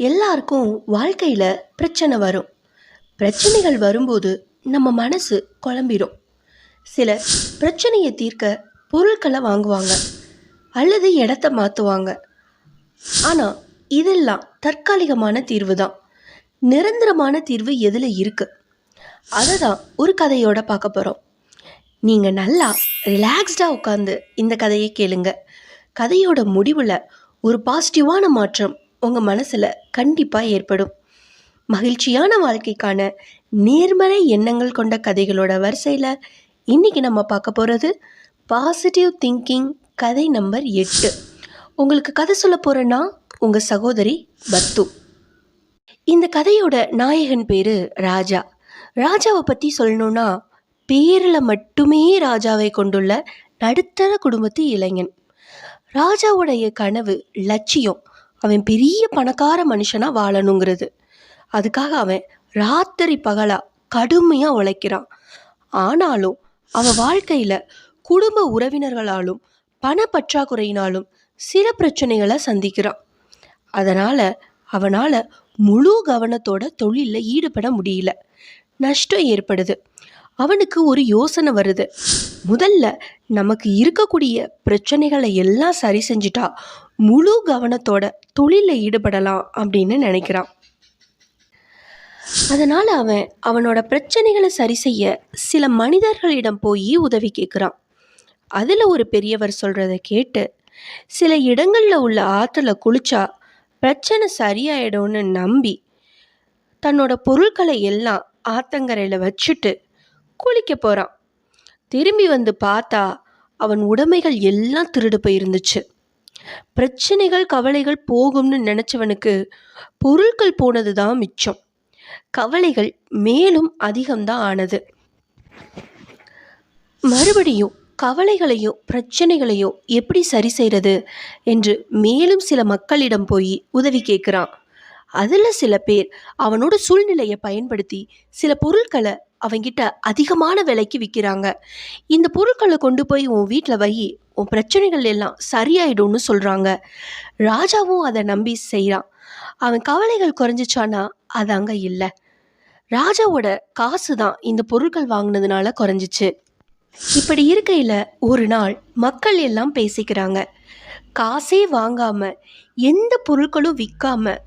எல்லாருக்கும் வாழ்க்கையில் பிரச்சனை வரும். பிரச்சனைகள் வரும்போது நம்ம மனசு குழம்பிடும் சிலர் பிரச்சனையை தீர்க்க பொருட்களை வாங்குவாங்க. அல்லது இடத்த மாற்றுவாங்க ஆனால் இதெல்லாம் தற்காலிகமான தீர்வு தான். நிரந்தரமான தீர்வு எதில் இருக்குது அதை தான் ஒரு கதையோட பார்க்க போகிறோம் நீங்கள் நல்லா ரிலாக்ஸ்டாக உட்காந்து இந்த கதையை கேளுங்க. கதையோட முடிவில் ஒரு பாசிட்டிவான மாற்றம் உங்கள் மனசில் கண்டிப்பாக ஏற்படும். மகிழ்ச்சியான வாழ்க்கைக்கான நேர்மறை எண்ணங்கள் கொண்ட கதைகளோட வரிசையில் இன்றைக்கி நம்ம பார்க்க போகிறது பாசிட்டிவ் திங்கிங் கதை நம்பர் எட்டு. உங்களுக்கு கதை சொல்ல போகிறேன்னா உங்கள் சகோதரி பத்து. இந்த கதையோட நாயகன் பேர் ராஜா. ராஜாவை பற்றி சொல்லணுன்னா பேரில் மட்டுமே ராஜாவை கொண்டுள்ள நடுத்தர குடும்பத்து இளைஞன். ராஜாவுடைய கனவு லட்சியம். அவன் பெரிய பணக்கார மனுஷனாக வாழணுங்கிறது. அதுக்காக அவன் ராத்திரி பகலாக கடுமையாக உழைக்கிறான். ஆனாலும் அவன் வாழ்க்கையில் குடும்ப உறவினர்களாலும் பணப்பற்றாக்குறையினாலும் சில பிரச்சனைகளை சந்திக்கிறான். அதனால் அவனால் முழு கவனத்தோட தொழிலில் ஈடுபட முடியல. நஷ்டம் ஏற்படுது. அவனுக்கு ஒரு யோசனை வருது. முதல்ல நமக்கு இருக்கக்கூடிய பிரச்சனைகளை எல்லாம் சரி செஞ்சுட்டா முழு கவனத்தோட தொழிலில் ஈடுபடலாம் அப்படின்னு நினைக்கிறான். அதனால் அவன் அவனோட பிரச்சனைகளை சரி செய்ய சில மனிதர்களிடம் போய் உதவி கேட்குறான் அதில் ஒரு பெரியவர் சொல்கிறத கேட்டு சில இடங்களில் உள்ள ஆற்றுல குளிச்சா பிரச்சனை சரியாயிடும்னு நம்பி தன்னோட பொருட்களை எல்லாம் ஆத்தங்கரையில் வச்சுட்டு குளிக்க போகிறான் திரும்பி வந்து பார்த்தா அவன் உடைமைகள் எல்லாம் திருடு போயிருந்துச்சு. பிரச்சனைகள் கவலைகள் போகும்னு நினச்சவனுக்கு பொருட்கள் போனது தான் மிச்சம். கவலைகள் மேலும் அதிகம்தான் ஆனது. மறுபடியும் கவலைகளையும் பிரச்சனைகளையும் எப்படி சரி செய்கிறது என்று மேலும் சில மக்களிடம் போய் உதவி கேட்குறான். அதில் சில பேர் அவனோட சூழ்நிலையை பயன்படுத்தி சில பொருட்களை அவங்கிட்ட அதிகமான விலைக்கு விற்கிறாங்க இந்த பொருட்களை கொண்டு போய் உன் வீட்டில் வை உன் பிரச்சனைகள் எல்லாம் சரியாயிடும்னு சொல்கிறாங்க ராஜாவும் அதை நம்பி செய்கிறான் அவன் கவலைகள் குறைஞ்சிச்சானா அது அங்கே இல்லை. ராஜாவோட காசு தான் இந்த பொருட்கள் வாங்கினதுனால குறைஞ்சிச்சு. இப்படி இருக்கையில் ஒரு நாள் மக்கள் எல்லாம் பேசிக்கிறாங்க. காசே வாங்காமல் எந்த பொருட்களும் விற்காமல்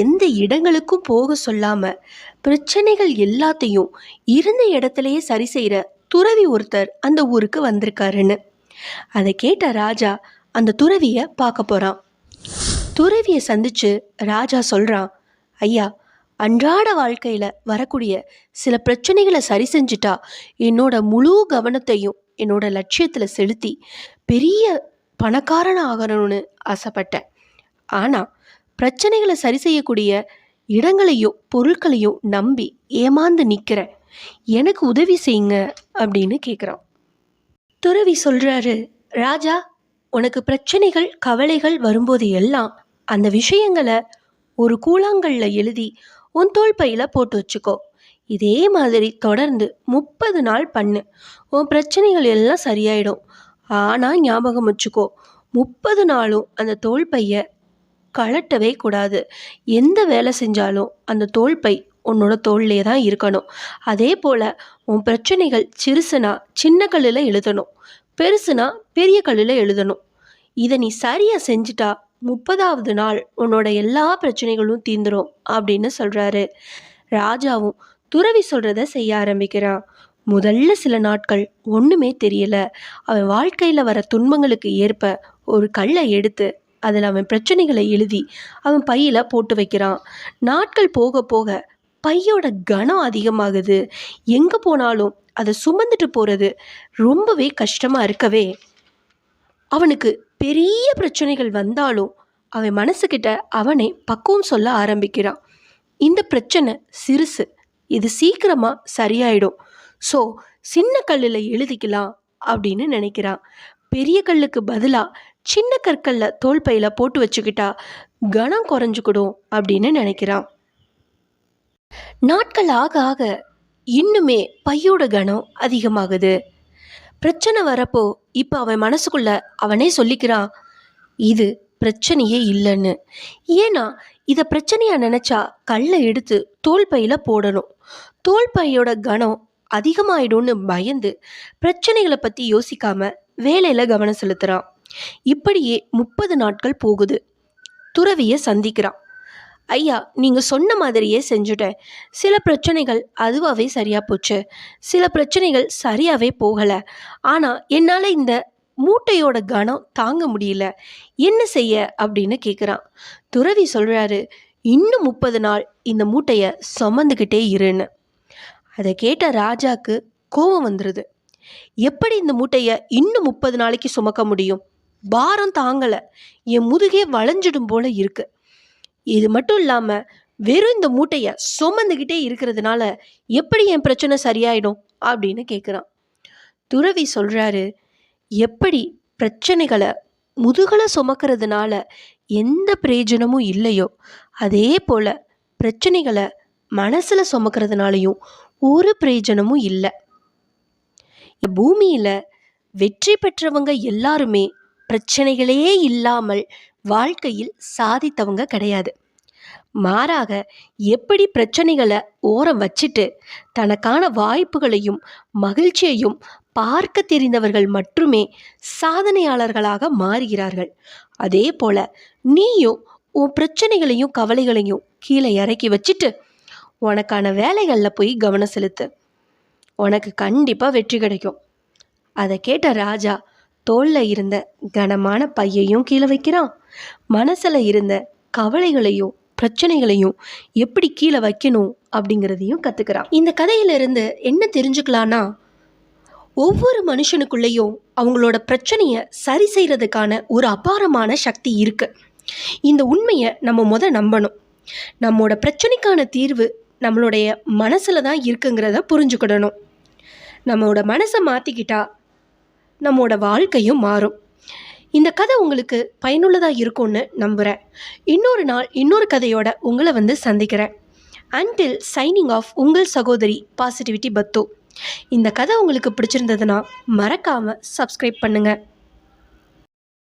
எந்த இடங்களுக்கும் போக சொல்லாம பிரச்சனைகள் எல்லாத்தையும் இருந்த இடத்துலயே சரி செய்கிற துறவி ஒருத்தர் அந்த ஊருக்கு வந்திருக்காருன்னு. அதை கேட்ட ராஜா அந்த துறவியை பார்க்க போகிறான் துறவியை சந்தித்து ராஜா சொல்கிறான் ஐயா அன்றாட வாழ்க்கையில் வரக்கூடிய சில பிரச்சனைகளை சரி செஞ்சுட்டா என்னோட முழு கவனத்தையும் என்னோட லட்சியத்தில் செலுத்தி பெரிய பணக்காரன் ஆகணும்னு ஆசைப்பட்டேன். ஆனால் பிரச்சனைகளை சரி செய்யக்கூடிய இடங்களையும் பொருட்களையும் நம்பி ஏமாந்து நிற்கிறேன் எனக்கு உதவி செய்யுங்க அப்படின்னு கேட்குறான் துறவி சொல்கிறாரு ராஜா உனக்கு பிரச்சனைகள் கவலைகள் வரும்போது எல்லாம் அந்த விஷயங்களை ஒரு கூழாங்கல்ல எழுதி உன் தோல் பையில் போட்டு வச்சுக்கோ. இதே மாதிரி தொடர்ந்து முப்பது நாள் பண்ணு. உன் பிரச்சனைகள் எல்லாம் சரியாயிடும். ஆனால் ஞாபகம் வச்சுக்கோ முப்பது நாளும் அந்த தோல் பைய கழட்டவே கூடாது. எந்த வேலை செஞ்சாலும் அந்த தோல் பை உன்னோட தோல்லே தான் இருக்கணும். அதே போல் உன் பிரச்சனைகள் சிறுசுனா சின்ன கல்லில் எழுதணும். பெருசுனா பெரிய கல்லில் எழுதணும். இதை நீ சரியாக செஞ்சுட்டா முப்பதாவது நாள் உன்னோட எல்லா பிரச்சனைகளும் தீந்துடும் அப்படின்னு சொல்கிறாரு ராஜாவும் துறவி சொல்கிறத செய்ய ஆரம்பிக்கிறான். முதல்ல சில நாட்கள் ஒன்றுமே தெரியல. அவன் வாழ்க்கையில் வர துன்பங்களுக்கு ஏற்ப ஒரு கல்லை எடுத்து அதில் அவன் பிரச்சனைகளை எழுதி அவன் பையில் போட்டு வைக்கிறான். நாட்கள் போக போக பையோட கனம் அதிகமாகுது. எங்கே போனாலும் அதை சுமந்துட்டு போகிறது ரொம்பவே கஷ்டமாக இருக்கவே. அவனுக்கு பெரிய பிரச்சனைகள் வந்தாலும் அவன் மனசுக்கிட்ட அவனை பக்குவம் சொல்ல ஆரம்பிக்கிறான். இந்த பிரச்சனை சிறுசு. இது சீக்கிரமாக சரியாயிடும். ஸோ சின்ன கல்லில் எழுதிக்கலாம் அப்படின்னு நினைக்கிறான். பெரிய கல்லுக்கு பதிலாக சின்ன கற்கல்ல தோல் பையில போட்டு வச்சுக்கிட்டா கனம் குறைஞ்சுக்கிடும் அப்படின்னு நினைக்கிறான். நாட்கள் ஆக ஆக இன்னுமே பையோட கனம் அதிகமாகுது. பிரச்சனை வரப்போ இப்போ அவன் மனசுக்குள்ள அவனே சொல்லிக்கிறான் இது பிரச்சனையே இல்லைன்னு. ஏன்னா இதை பிரச்சனையாக நினச்சா கல்லை எடுத்து தோல் பையில் போடணும். தோல் பையோட கனம் அதிகமாயிடும்னு பயந்து பிரச்சனைகளை பற்றி யோசிக்காம வேலையில் கவனம் செலுத்துகிறான் இப்படியே முப்பது நாட்கள் போகுது. துறவியை சந்திக்கிறான் ஐயா நீங்கள் சொன்ன மாதிரியே செஞ்சுட்டேன். சில பிரச்சனைகள் அதுவாகவே சரியாக போச்சு. சில பிரச்சனைகள் சரியாகவே போகலை. ஆனால் என்னால் இந்த மூட்டையோட கனம் தாங்க முடியல. என்ன செய்ய அப்படின்னு கேட்குறான் துறவி சொல்கிறாரு இன்னும் முப்பது நாள் இந்த மூட்டையை சுமந்துக்கிட்டே இருன்னு. அதை கேட்ட ராஜாக்கு கோபம் வந்துடுது எப்படி இந்த மூட்டையை இன்னும் முப்பது நாளைக்கு சுமக்க முடியும்? பாரம் தாங்கலை. என் முதுகே வளைஞ்சிடும் போல இருக்கு. இது மட்டும் இல்லாமல் வெறும் இந்த மூட்டையை சுமந்துக்கிட்டே இருக்கிறதுனால எப்படி என் பிரச்சனை சரியாயிடும் அப்படின்னு கேட்குறான் துறவி சொல்கிறாரு எப்படி பிரச்சனைகளை முதுகலை சுமக்கிறதுனால எந்த பிரயோஜனமும் இல்லையோ அதே போல் பிரச்சனைகளை மனசில் சுமக்கிறதுனாலையும் ஒரு பிரயோஜனமும் இல்லை. பூமியில் வெற்றி பெற்றவங்க எல்லாருமே பிரச்சனைகளே இல்லாமல் வாழ்க்கையில் சாதித்தவங்க கிடையாது. மாறாக எப்படி பிரச்சனைகளை ஓரம் வச்சுட்டு தனக்கான வாய்ப்புகளையும் மகிழ்ச்சியையும் பார்க்க தெரிந்தவர்கள் மட்டுமே சாதனையாளர்களாக மாறுகிறார்கள். அதே போல் நீயும் உன் பிரச்சனைகளையும் கவலைகளையும் கீழே இறக்கி வச்சுட்டு உனக்கான வேலைகளில் போய் கவனம் செலுத்து. உனக்கு கண்டிப்பாக வெற்றி கிடைக்கும். அதை கேட்ட ராஜா தோளில் இருந்த கனமான பையையும் கீழே வைக்கிறான். மனசில் இருந்த கவலைகளையும் பிரச்சனைகளையும் எப்படி கீழே வைக்கணும் அப்படிங்கிறதையும் கற்றுக்கிறான் இந்த கதையிலிருந்து என்ன தெரிஞ்சுக்கலான்னா ஒவ்வொரு மனுஷனுக்குள்ளேயும் அவங்களோட பிரச்சனையை சரி செய்கிறதுக்கான ஒரு அபாரமான சக்தி இருக்குது இந்த உண்மையை நம்ம முத நம்பணும். நம்மளோட பிரச்சனைக்கான தீர்வு நம்மளுடைய மனசில் தான் இருக்குங்கிறத புரிஞ்சுக்கிடணும். நம்மளோட மனசை மாற்றிக்கிட்டால் நம்மோட வாழ்க்கையும் மாறும். இந்த கதை உங்களுக்கு பயனுள்ளதாக இருக்கும்னு நம்புகிறேன் இன்னொரு நாள் இன்னொரு கதையோட உங்களை வந்து சந்திக்கிறேன். அன்டில் சைனிங் ஆஃப் உங்கள் சகோதரி பாசிட்டிவிட்டி பத்து. இந்த கதை உங்களுக்கு பிடிச்சிருந்ததுன்னா மறக்காமல் சப்ஸ்கிரைப் பண்ணுங்கள்